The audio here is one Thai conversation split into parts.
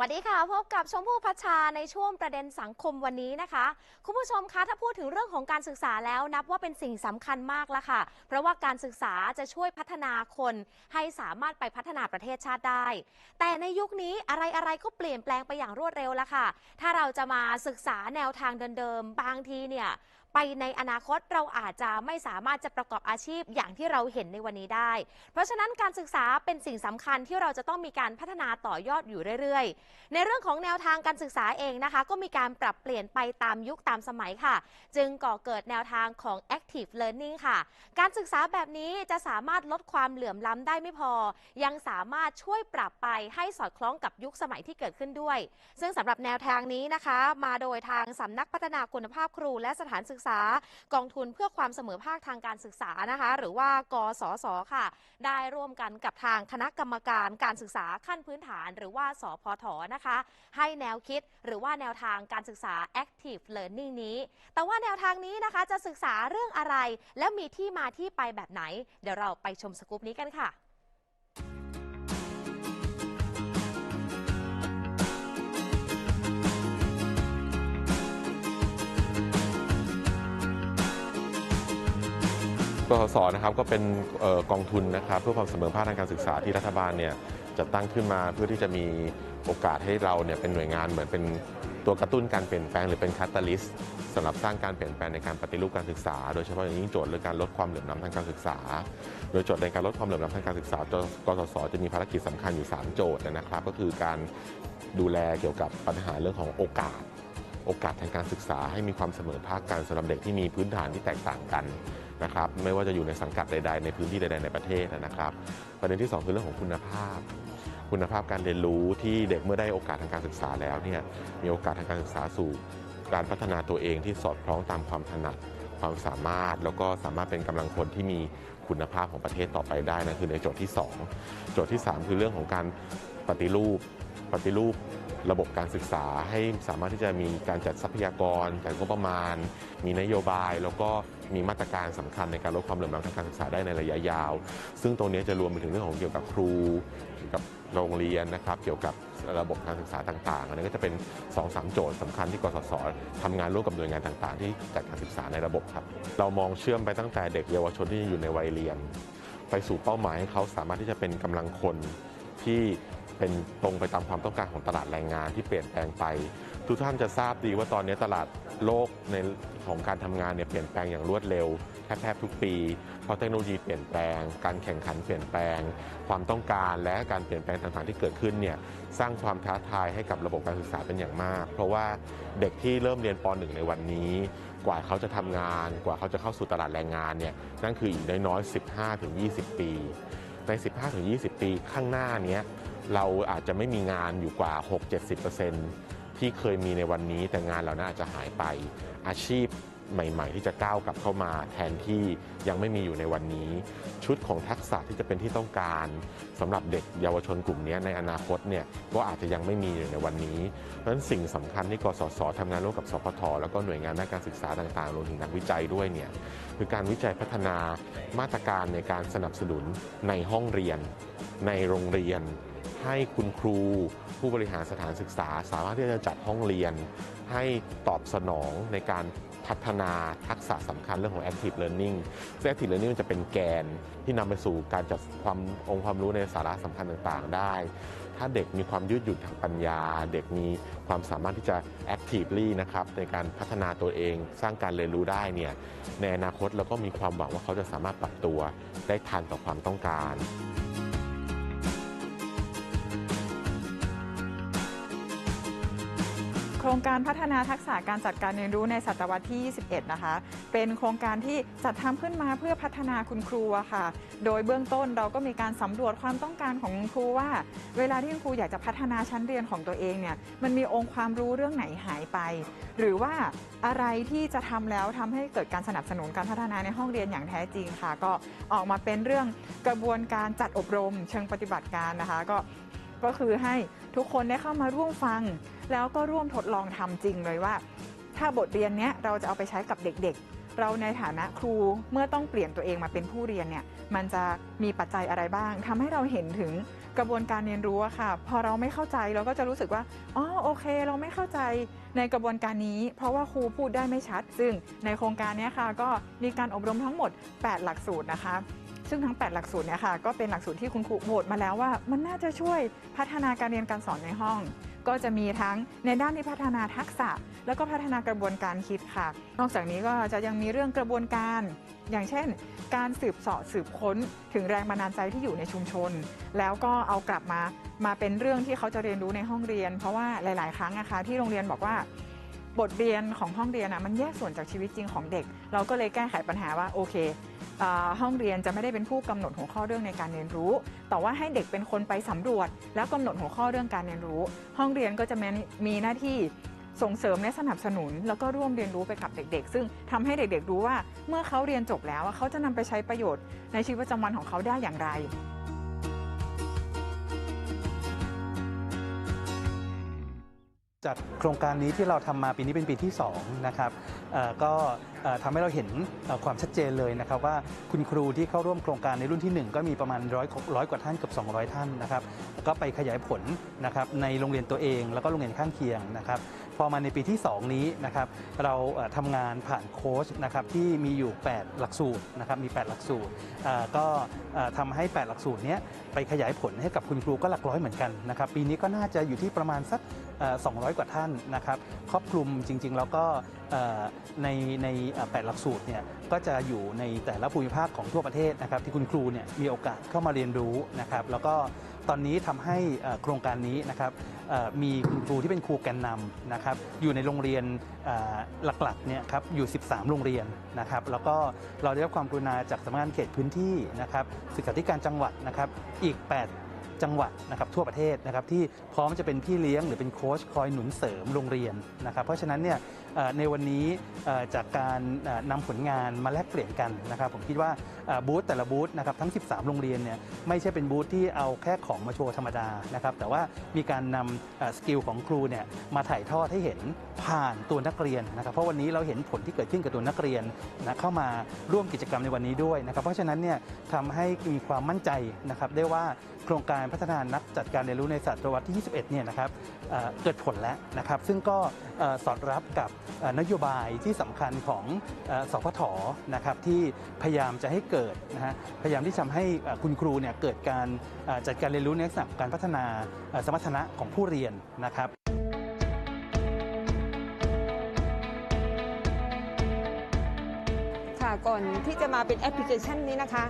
วัสดีค่ะพบกับชมพู่พัชชาในช่วงประเด็นสังคมวันนี้นะคะ คุณผู้ชมคะถ้าพูดถึงเรื่องของการศึกษาแล้วนับว่าเป็นสิ่งสำคัญมากละค่ะ เพราะว่าการศึกษาจะช่วยพัฒนาคนให้สามารถไปพัฒนาประเทศชาติได้ แต่ในยุคนี้อะไรอะไรก็เปลี่ยนแปลงไปอย่างรวดเร็วแล้วค่ะ ถ้าเราจะมาศึกษาแนวทางเดิมๆบางทีเนี่ย ไปในอนาคตเราอาจจะไม่สามารถจะประกอบอาชีพอย่างที่เราเห็นในวันนี้ได้ เพราะฉะนั้นการศึกษาเป็นสิ่งสำคัญที่เราจะต้องมีการพัฒนาต่อยอดอยู่เรื่อยๆ ในเรื่องของแนวทางการศึกษาเองนะคะ ก็มีการปรับเปลี่ยนไปตามยุคตามสมัยค่ะ จึงก่อเกิดแนวทางของ active learning ค่ะ การศึกษาแบบนี้จะสามารถลดความเหลื่อมล้ำได้ไม่พอ ยังสามารถช่วยปรับไปให้สอดคล้องกับยุคสมัยที่เกิดขึ้นด้วย ซึ่งสำหรับแนวทางนี้นะคะ มาโดยทางสำนักพัฒนาคุณภาพครูและสถานศึกษากองทุนเพื่อความเสมอภาคทางการศึกษานะคะ หรือว่ากสศค่ะ ได้ร่วมกันกับทางคณะกรรมการการศึกษาขั้นพื้นฐาน หรือว่าสพทนะคะ ให้แนวคิดหรือว่าแนวทางการศึกษา active learning นี้ แต่ว่าแนวทางนี้นะคะจะศึกษาเรื่องอะไร แล้วมีที่มาที่ไปแบบไหน เดี๋ยวเราไปชมสกู๊ปนี้กันค่ะ กสศนะครับก็เป็นออกองทุนนะครับเพื่อความเสมอภาคทางการศึกษาที่รัฐบาลเนี่ยจัดตั้งขึ้นมาเพื่อที่จะมีโอกาสให้เราเนี่ยเป็นหน่วยงานเหมือนเป็นตัวกระตุ้นการเปลี่ยนแปลงหรือเป็นคาตาลิสต์สำหรับสร้างการเปลี่ยนแปลงในการปฏิรูปการศึกษา โดยเฉพาะอย่างยิ่งโจทย์เรื่องการลดความเหลื่อมล้ำทางการศึกษา โดยโจทย์ในการลดความเหลื่อมล้ำทางการศึกษากสศจะมีภารกิจสำคัญอยู่ 3 โจทย์นะครับ ก็คือการดูแลเกี่ยวกับปัญหาเรื่องของโอกาส โอกาสทางการศึกษาให้มีความเสมอภาคกันสำหรับเด็กที่มีพื้นฐานที่แตกต่างกัน นะครับไม่ว่าจะอยู่ในสังกัดใด ๆ ในพื้นที่ใด ๆ ในประเทศนะครับ ประเด็นที่ 2 คือเรื่องของคุณภาพ คุณภาพการเรียนรู้ที่เด็กเมื่อได้โอกาสทางการศึกษาแล้วเนี่ยมีโอกาสทางการศึกษาสู่ การพัฒนาตัวเองที่สอดคล้องตามความถนัดความสามารถแล้วก็สามารถเป็นกำลังคนที่มีคุณภาพของประเทศต่อไปได้นะคือในโจทย์ที่ 2 โจทย์ที่ 3 คือเรื่องของการปฏิรูป ปฏิรูประบบการศึกษาให้สามารถที่จะมีการจัดทรัพยากรจัดงบประมาณ มีนโยบาย แล้วก็ มีมาตรการสำคัญในการลดความเหลื่อมล้ำทางการศึกษาได้ในระยะยาว ซึ่งตรงนี้จะรวมไปถึงเรื่องของเกี่ยวกับครูเกี่ยวกับโรงเรียนนะครับเกี่ยวกับระบบการศึกษาต่างๆอันนี้ก็จะเป็น2อสโจทย์สำคัญที่กสศทำงานร่วมกับหน่วยงานต่างๆ ที่จัดการศึกษาในระบบครับ เรามองเชื่อมไปตั้งแต่เด็กเยาวชนที่อยู่ในวัยเรียน ไปสู่เป้าหมายให้เขาสามารถที่จะเป็นกำลังคนที่เป็นตรงไปตามความต้องการของตลาดแรงงานที่เปลี่ยนแปลงไป ทุกท่านจะทราบดีว่าตอนนี้ตลาดโลกในของการทำงานเนี่ยเปลี่ยนแปลงอย่างรวดเร็วแทบทุกปี เพราะเทคโนโลยีเปลี่ยนแปลง การแข่งขันเปลี่ยนแปลง ความต้องการและการเปลี่ยนแปลงต่างๆที่เกิดขึ้นเนี่ยสร้างความท้าทายให้กับระบบการศึกษาเป็นอย่างมาก เพราะว่าเด็กที่เริ่มเรียนป .1 ในวันนี้ กว่าเขาจะทำงาน กว่าเขาจะเข้าสู่ตลาดแรงงานเนี่ยนั่นคืออีกน้อยๆ15-20 ปี ใน 15-20 ปีข้างหน้าเนี้ยเราอาจจะไม่มีงานอยู่กว่า 6-70% ที่เคยมีในวันนี้ แต่งานเหล่านั้นอาจจะหายไปอาชีพใหม่ ๆ ที่จะก้าวกลับเข้ามาแทนที่ยังไม่มีอยู่ในวันนี้ ชุดของทักษะที่จะเป็นที่ต้องการสำหรับเด็กเยาวชนกลุ่มนี้ในอนาคตเนี่ยก็อาจจะยังไม่มีอยู่ในวันนี้เพราะฉะนั้นสิ่งสำคัญที่กสศทำงานร่วมกับสพทแล้วก็หน่วยงานด้านการศึกษาต่างๆรวมถึงนักวิจัยด้วยเนี่ยคือการวิจัยพัฒนามาตรการในการสนับสนุนในห้องเรียน ในโรงเรียน ให้คุณครูผู้บริหารสถานศึกษา สามารถที่จะจัดห้องเรียน ให้ตอบสนองในการพัฒนาทักษะสำคัญเรื่องของ active learning ซึ่ง active learning มันจะเป็นแกนที่นำไปสู่การจัดความองค์ความรู้ในสาระสำคัญต่างๆ ได้ ถ้าเด็กมีความยืดหยุ่นทางปัญญา เด็กมีความสามารถที่จะ actively นะครับในการพัฒนาตัวเองสร้างการเรียนรู้ได้เนี่ยในอนาคตเราก็มีความหวังว่าเขาจะสามารถปรับตัวได้ทันต่อความต้องการ ครงการพัฒนาทักษะการจัดการเรียนรู้ในศตวรรษที่ 21 นะคะ เป็นโครงการที่จัดทำขึ้นมาเพื่อพัฒนาคุณครูค่ะ โดยเบื้องต้นเราก็มีการสำรวจความต้องการของครูว่า เวลาที่คุณครูอยากจะพัฒนาชั้นเรียนของตัวเองเนี่ย มันมีองค์ความรู้เรื่องไหนหายไป หรือว่าอะไรที่จะทำแล้วทำให้เกิดการสนับสนุนการพัฒนาในห้องเรียนอย่างแท้จริงค่ะ ก็ออกมาเป็นเรื่องกระบวนการจัดอบรม เชิงปฏิบัติการนะคะ ก็ ก็คือให้ทุกคนได้เข้ามาร่วมฟัง แล้วก็ร่วมทดลองทำจริงเลยว่า ถ้าบทเรียนเนี้ยเราจะเอาไปใช้กับเด็กๆ เราในฐานะครูเมื่อต้องเปลี่ยนตัวเองมาเป็นผู้เรียนเนี่ยมันจะมีปัจจัยอะไรบ้างทำให้เราเห็นถึงกระบวนการเรียนรู้อะค่ะ พอเราไม่เข้าใจเราก็จะรู้สึกว่าอ๋อโอเค เราไม่เข้าใจในกระบวนการนี้ เพราะว่าครูพูดได้ไม่ชัด ซึ่งในโครงการนี้ค่ะก็มีการอบรมทั้งหมด 8 หลักสูตรนะคะ ซึ่งทั้ง 8 หลักสูตรเนี่ยค่ะก็เป็นหลักสูตรที่คุณครูโหวตมาแล้วว่า มันน่าจะช่วยพัฒนาการเรียนการสอนในห้อง ก็จะมีทั้งในด้านที่พัฒนาทักษะ แล้วก็พัฒนากระบวนการคิดค่ะ นอกจากนี้ก็จะยังมีเรื่องกระบวนการ อย่างเช่น การสืบเสาะสืบค้น ถึงแรงบันดาลใจที่อยู่ในชุมชน แล้วก็เอากลับมามาเป็นเรื่องที่เขาจะเรียนรู้ในห้องเรียน เพราะว่าหลาย ๆ ครั้งนะคะที่โรงเรียนบอกว่าบทเรียนของห้องเรียนอะมันแยกส่วนจากชีวิตจริงของเด็ก เราก็เลยแก้ไขปัญหาว่าโอเค ห้องเรียนจะไม่ได้เป็นผู้กำหนดหัวข้อเรื่องในการเรียนรู้ แต่ว่าให้เด็กเป็นคนไปสำรวจ แล้วกำหนดหัวข้อเรื่องการเรียนรู้ ห้องเรียนก็จะมีหน้าที่ส่งเสริมและสนับสนุน แล้วก็ร่วมเรียนรู้ไปกับเด็กๆ ซึ่งทำให้เด็กๆรู้ว่าเมื่อเขาเรียนจบแล้วเขาจะนำไปใช้ประโยชน์ในชีวิตประจำวันของเขาได้อย่างไร จากโครงการนี้ที่เราทำมาปีนี้เป็นปีที่2นะครับก็เอ่อทำให้เราเห็นความชัดเจนเลยนะครับว่าคุณครูที่เข้าร่วมโครงการในรุ่นที่ 1 ก็มีประมาณร้อยร้อยกว่าท่านเกือบ200 ท่านนะครับก็ไปขยายผลนะครับในโรงเรียนตัวเอง แล้วก็โรงเรียนข้างเคียงนะครับ พอมาในปีที่ 2 นี้นะครับเราทำงานผ่านโค้ชนะครับที่มีอยู่ 8 หลักสูตรนะครับมี 8 หลักสูตรก็ทำให้ 8 หลักสูตรนี้ไปขยายผลให้กับคุณครูก็หลักร้อยเหมือนกันนะครับปีนี้ก็น่าจะอยู่ที่ประมาณสักเอ่อ200 กว่าท่านนะครับครอบคลุมจริง ๆ แล้วก็ในในแปดหลักสูตรเนี่ยก็จะอยู่ในแต่ละภูมิภาคของทั่วประเทศนะครับที่คุณครูเนี่ยมีโอกาสเข้ามาเรียนรู้นะครับแล้วก็ตอนนี้ทำให้โครงการนี้นะครับ มีคุณครูที่เป็นครูแกนนำนะครับอยู่ในโรงเรียนหลักๆเนี่ยครับอยู่ 13 โรงเรียนนะครับแล้วก็เราได้รับความกรุณาจากสำนักงานเขตพื้นที่นะครับศึกษาธิการจังหวัดนะครับอีก 8จังหวัดนะครับทั่วประเทศนะครับที่พร้อมจะเป็นพี่เลี้ยงหรือเป็นโค้ชคอยหนุนเสริมโรงเรียนนะครับเพราะฉะนั้นเนี่ย ในวันนี้จากการนำผลงานมาแลกเปลี่ยนกันนะครับผมคิดว่าบูธแต่ละบูธนะครับทั้ง 13 โรงเรียนเนี่ยไม่ใช่เป็นบูธที่เอาแค่ของมาโชว์ธรรมดานะครับแต่ว่ามีการนำสกิลของครูเนี่ยมาถ่ายทอดให้เห็นผ่านตัวนักเรียนนะครับเพราะวันนี้เราเห็นผลที่เกิดขึ้นกับตัวนักเรียนนะเข้ามาร่วมกิจกรรมในวันนี้ด้วยนะครับเพราะฉะนั้นเนี่ยทำให้มีความมั่นใจนะครับได้ว่า โครงการพัฒนานักจัดการเรียนรู้ในศตวรรษที่ 21 เนี่ยนะครับเกิดผลแล้วนะครับ ซึ่งก็สอดรับกับนโยบายที่สำคัญของอสพทนะครับที่พยายามจะให้เกิดนะฮะพยายามที่ทำให้คุณครูเนี่ยเกิดการจัดการเรียนรู้ในลักษณะการพัฒนาสมรรถนะของผู้เรียนนะครับ ก่อนที่จะมาเป็นแอปพลิเคชันนี้นะคะ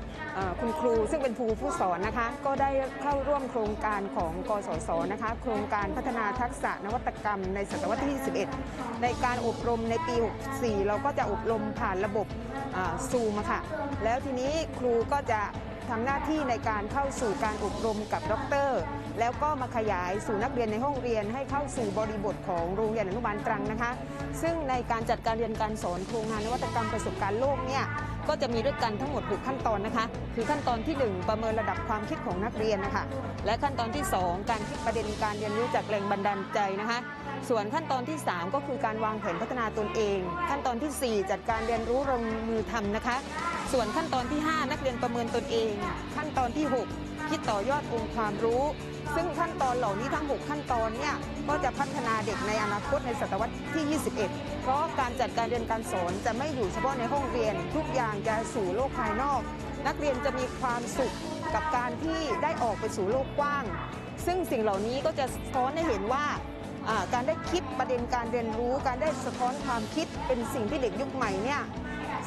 คุณครูซึ่งเป็นครูผู้สอนนะคะ ก็ได้เข้าร่วมโครงการของกสศนะคะ โครงการพัฒนาทักษะนวัตกรรมในศตวรรษที่21ในการอบรมในปี 64 เราก็จะอบรมผ่านระบบซูมค่ะ แล้วทีนี้ครูก็จะ ทำหน้าที่ในการเข้าสู่การอบรมกับด็อกเตอร์ แล้วก็มาขยายสู่นักเรียนในห้องเรียนให้เข้าสู่บริบทของโรงเรียนอนุบาลตรังนะคะ ซึ่งในการจัดการเรียนการสอนโครงงานนวัตกรรมประสบการณ์โลกเนี่ยก็จะมีด้วยกันทั้งหมด6ขั้นตอนนะคะ คือขั้นตอนที่ 1 ประเมินระดับความคิดของนักเรียนนะคะ และขั้นตอนที่ 2 การคิดประเด็นการเรียนรู้จากแรงบันดาลใจนะคะ ส่วนขั้นตอนที่ 3 ก็คือการวางแผนพัฒนาตนเอง ขั้นตอนทีสี่4 จัดการเรียนรู้ลงมือทำนะคะ ส่วนขั้นตอนที่ 5 นักเรียนประเมินตนเอง ขั้นตอนที่ 6 คิดต่อยอดองค์ความรู้ ซึ่งขั้นตอนเหล่านี้ทั้ง 6 ขั้นตอนเนี่ยก็จะพัฒนาเด็กในอนาคตในศตวรรษที่ 21 เพราะการจัดการเรียนการสอนจะไม่อยู่เฉพาะในห้องเรียน ทุกอย่างจะสู่โลกภายนอก นักเรียนจะมีความสุขกับการที่ได้ออกไปสู่โลกกว้าง ซึ่งสิ่งเหล่านี้ก็จะสะท้อนให้เห็นว่าอ่าการได้คิดประเด็นการเรียนรู้ การได้สะท้อนความคิดเป็นสิ่งที่เด็กยุคใหม่เนี่ย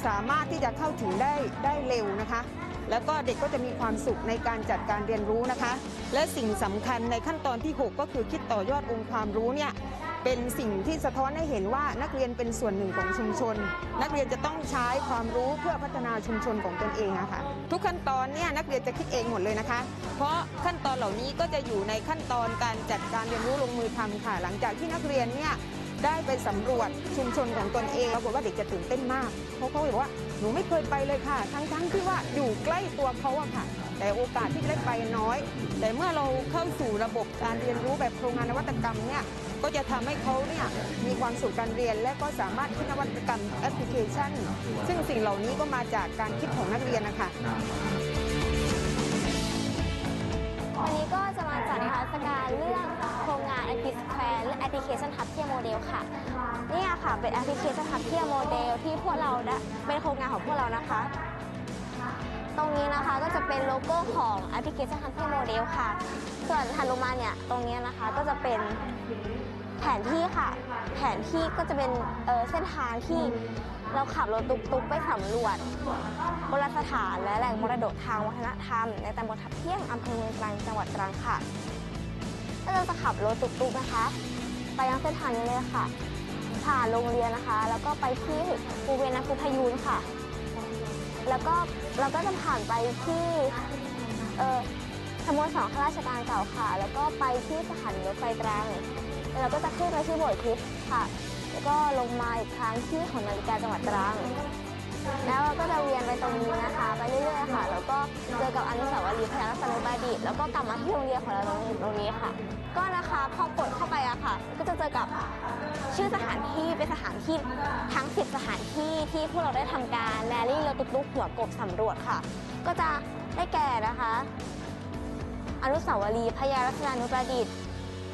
สามารถที่จะเข้าถึงได้ได้เร็วนะคะ แล้วก็เด็กก็จะมีความสุขในการจัดการเรียนรู้นะคะ และสิ่งสำคัญในขั้นตอนที่ 6 ก็คือคิดต่อยอดองค์ความรู้เนี่ยเป็นสิ่งที่สะท้อนให้เห็นว่านักเรียนเป็นส่วนหนึ่งของชุมชน นักเรียนจะต้องใช้ความรู้เพื่อพัฒนาชุมชนของตนเองอะค่ะทุกขั้นตอนเนี่ยนักเรียนจะคิดเองหมดเลยนะคะ เพราะขั้นตอนเหล่านี้ก็จะอยู่ในขั้นตอนการจัดการเรียนรู้ลงมือทำค่ะ หลังจากที่นักเรียนเนี่ย ได้ไปสำรวจชุมชนของตนเองปรากฏว่าเด็กจะตื่นเต้นมากเพราะเขาบอกว่าหนูไม่เคยไปเลยค่ะ ทั้งๆที่ว่าอยู่ใกล้ตัวเขาอะค่ะ แต่โอกาสที่จะได้ไปน้อย แต่เมื่อเราเข้าสู่ระบบการเรียนรู้แบบโครงงานนวัตกรรมเนี่ยก็จะทำให้เขาเนี่ยมีความสุขการเรียน และก็สามารถคิดนวัตกรรมแอปพลิเคชัน ซึ่งสิ่งเหล่านี้ก็มาจากการคิดของนักเรียนนะคะวันนี้ก็จะมาจัดนิทรรศการเรื่องโครง a p p l i c a t i o n และ Application Hub เทียโมเดลค่ะเนี่ยค่ะเป็น Application Hub เทียโมเดลที่พวกเราได้เป็นโครงงานของพวกเรานะคะ ตรงนี้นะคะก็จะเป็นโลโก้ของ Application Hub เทียโมเดลค่ะ ส่วนถัดลงมาเนี่ยตรงนี้นะคะก็จะเป็นแผนที่ค่ะ แผนที่ก็จะเป็นเเส้นทางที่เราขับรถตุกๆไปสำรวจโบราณสถานและแหล่งมรดกทางวัฒนธรรม ในตำบลทับเที่ยงอำเภอเมืองตรังจังหวัดตรังค่ะ ถ้าเราจะขับรถตุกๆนะคะ ไปยังเส้นทางนี้เลยค่ะ ผ่านโรงเรียนนะคะ แล้วก็ไปที่ภูเวนักพุพยูนค่ะ แล้วก็เราก็จะผ่านไปที่เออสโมสรข้าราชการเก่าค่ะ แล้วก็ไปที่สถานีรถไฟตรังแล้วเราก็จะขึ้นไปที่โบสถ์คริสต์ค่ะ แล้วก็ลงมาอีกครั้งที่หองนาฬิกาจังหวัดตรัง แล้วเราก็จะเวียนไปตรงนี้นะคะ ไปเรื่อยๆค่ะ แล้วก็เจอกับอนุสาวรีย์พระรัตนบดิตแล้วก็กลับมาที่โรงเรียนของเราตรงนี้ค่ะ ก็นะคะพอกดเข้าไปอะค่ะ ก็จะเจอกับชื่อสถานที่เป็นสถานที่ทั้ง 10 สถานที่ที่พวกเราได้ทำการแรลลี่เราตุกๆหัวกบสำรวจค่ะ ก็จะได้แก่นะคะ อนุสาวรีย์พระยารัตนานุประดิษฐ์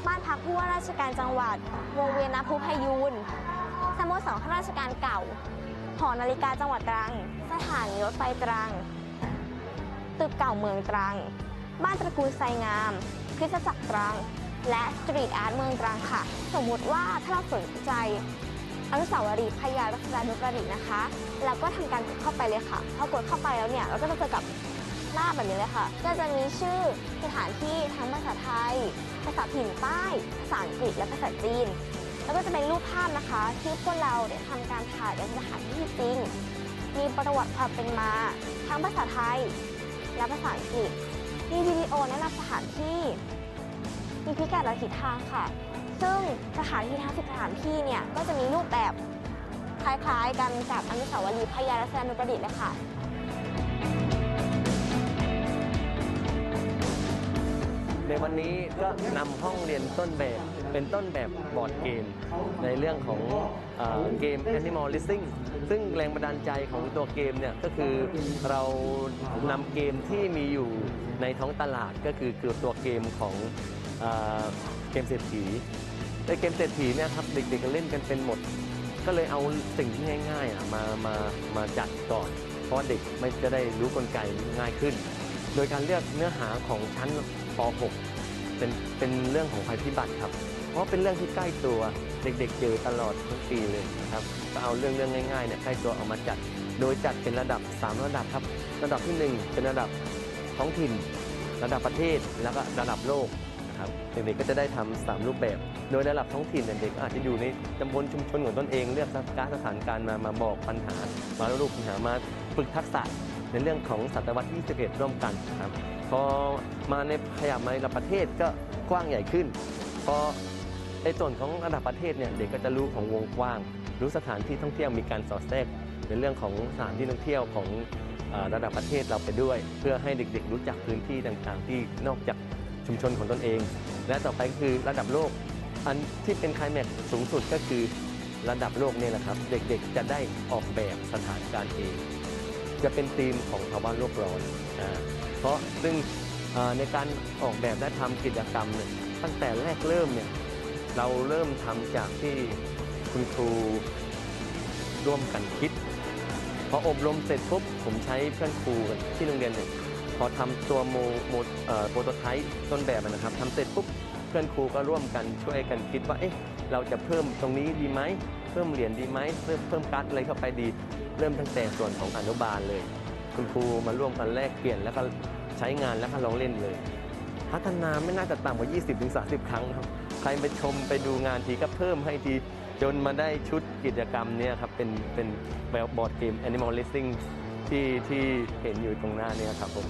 บ้านพักผู้ว่าราชการจังหวัดวงเวียนนภูพยูนสโมสรข้าราชการเก่า หอนาฬิกาจังหวัดตรัง สถานีรถไฟตรัง ตึกเก่าเมืองตรัง บ้านตระกูลไซงามคริสตจักรตรัง และสตรีทอาร์ตเมืองตรังค่ะ สมมุติว่าถ้าเราสนใจอนุสาวรีย์พระยารัชดานุประดิษฐ์นะคะเราก็ทำการกดเข้าไปเลยค่ะ พอกดเข้าไปแล้วเนี่ยเราก็จะเจอกับหน้าแบบนี้เลยค่ะ ก็จะมีชื่อสถานที่ทั้งภาษาไทย ภาษาถิ่นใต้ ภาษาอังกฤษและภาษาจีน แล้วก็จะเป็นรูปภาพนะคะ ที่พวกเราได้ทำการถ่ายในสถานที่จริง มีประวัติความเป็นมา ทั้งภาษาไทย และภาษาอังกฤษ มีวิดีโอแนะนำสถานที่ มีพิกัดและทิศทางค่ะ ซึ่งสถานที่ทั้งสิบสถานที่เนี่ยก็จะมีรูปแบบคล้ายๆกันกับอนุสาวรีย์พระยารัชนานุประดิษฐ์เลยค่ะในวันนี้ก็นำห้องเรียนต้นแบบ เป็นต้นแบบบอร์ดเกม ในเรื่องของเออเกม Animal Racing ซึ่งแรงบันดาลใจของตัวเกมเนี่ยก็คือเรานำเกมที่มีอยู่ในท้องตลาดก็คือคือตัวเกมของเอเกมเศรษฐีในเกมเศรษฐีเนี่ยครับเด็กๆก็เล่นกันเป็นหมด ก็เลยเอาสิ่งที่ง่ายๆอะมามามาจัดก่อน เพราะเด็กไม่จะได้รู้กลไกง่ายขึ้น โดยการเลือกเนื้อหาของชั้นป .6 เป็นเป็นเรื่องของภัยพิบัติครับ เพราะเป็นเรื่องที่ใกล้ตัวเด็กๆเจอตลอดทั้งปีเลยนะครับก็เอาเรื่องเรื่องง่ายๆเนี่ยใกล้ตัวเอามาจัด โดยจัดเป็นระดับ 3 ระดับครับ ระดับทีหนึ่1 เป็นระดับท้องถิ่น ระดับประเทศแล้วก็ระดับโลกนะครับเด็กๆก็จะได้ทำสามรูปแบบ โดยระดับท้องถิ่นเนี่ยเด็กอาจจะอยู่ในตำบลชุมชนของตนเองเลือกการสถานการณ์มามาบอกปัญหา มารูปปัญหามาฝึกทักษะในเรื่องของศตวรรษที่21ร่วมกันครับพอมาในขยับมาในระดับประเทศก็กว้างใหญ่ขึ้นพอ ในส่วนของระดับประเทศเนี่ยเด็กก็จะรู้ของวงกว้าง รู้สถานที่ท่องเที่ยวมีการสอดแทรกในเรื่องของสถานที่ท่องเที่ยวของระดับประเทศเราไปด้วย เพื่อให้เด็กๆ รู้จักพื้นที่ต่างๆ ที่นอกจากชุมชนของตนเอง และต่อไปก็คือระดับโลก อันที่เป็นคลายแม็กซ์สูงสุดก็คือระดับโลกเนี่ยแหละครับ เด็กๆ จะได้ออกแบบสถานการณ์เอง จะเป็นธีมของภาวะโลกร้อนเพราะซึ่งในการออกแบบและทำกิจกรรมเนี่ยตั้งแต่แรกเริ่มเนี่ย เราเริ่มทำจากที่คุณครูร่วมกันคิด พออบรมเสร็จปุ๊บผมใช้เพื่อนครูที่โรงเรียนเนี่ยพอทำตัวโมโมเอ่อโปรโตไทป์ต้นแบบนะครับทำเสร็จปุ๊บเพื่อนครูก็ร่วมกันช่วยกันคิดว่าเอ๊ะเราจะเพิ่มตรงนี้ดีไหมเพิ่มเหรียญดีไหมเพิ่มเพิ่มการ์ดอะไรเข้าไปดี เริ่มตั้งแต่ส่วนของอนุบาลเลย คุณครูมาร่วมกันแลกเปลี่ยนแล้วก็ใช้งานแล้วก็ลองเล่นเลย พัฒนาไม่น่าจะต่ำกว่า 20-30 ครั้งครับ ครไปชมไปดูงานทีก็เพิ่มให้ทีจนมาได้ชุดกิจกรรมเนี่ยครับเป็นเป็นแบบบอร์ดเกม Animal Racing ที่ที่เห็นอยู่ตรงหน้าเนี่ยครับผม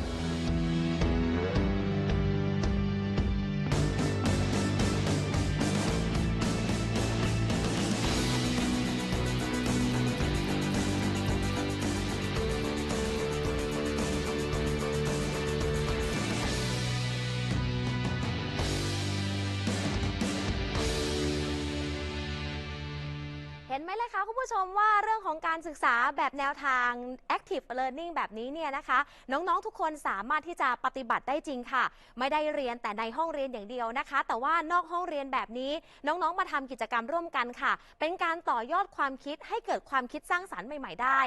ห็นห็นไหมเลยคะคุณผู้ชมว่าเรื่องของการศึกษาแบบแนวทาง active learning แบบนี้เนี่ยนะคะ น้องๆทุกคนสามารถที่จะปฏิบัติได้จริงค่ะ ไม่ได้เรียนแต่ในห้องเรียนอย่างเดียวนะคะ แต่ว่านอกห้องเรียนแบบนี้น้องๆ มาทำกิจกรรมร่วมกันค่ะ เป็นการต่อยอดความคิดให้เกิดความคิดสร้างสรรค์ใหม่ ๆ ได้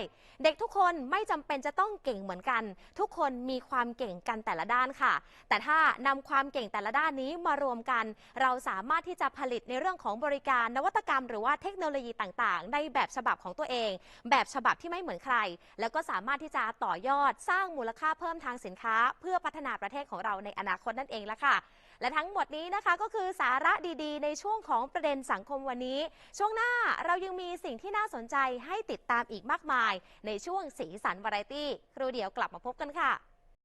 เด็กทุกคนไม่จำเป็นจะต้องเก่งเหมือนกัน ทุกคนมีความเก่งกันแต่ละด้านค่ะ แต่ถ้านำความเก่งแต่ละด้านนี้มารวมกัน เราสามารถที่จะผลิตในเรื่องของบริการนวัตกรรม หรือว่าเทคโนโลยีต่างต่างๆ ในแบบฉบับของตัวเอง แบบฉบับที่ไม่เหมือนใคร แล้วก็สามารถที่จะต่อยอดสร้างมูลค่าเพิ่มทางสินค้า เพื่อพัฒนาประเทศของเราในอนาคตนั่นเองละค่ะ และทั้งหมดนี้นะคะก็คือสาระดีๆ ในช่วงของประเด็นสังคมวันนี้ ช่วงหน้าเรายังมีสิ่งที่น่าสนใจให้ติดตามอีกมากมาย ในช่วงสีสันวาไรตี้ครูเดียวกลับมาพบกันค่ะ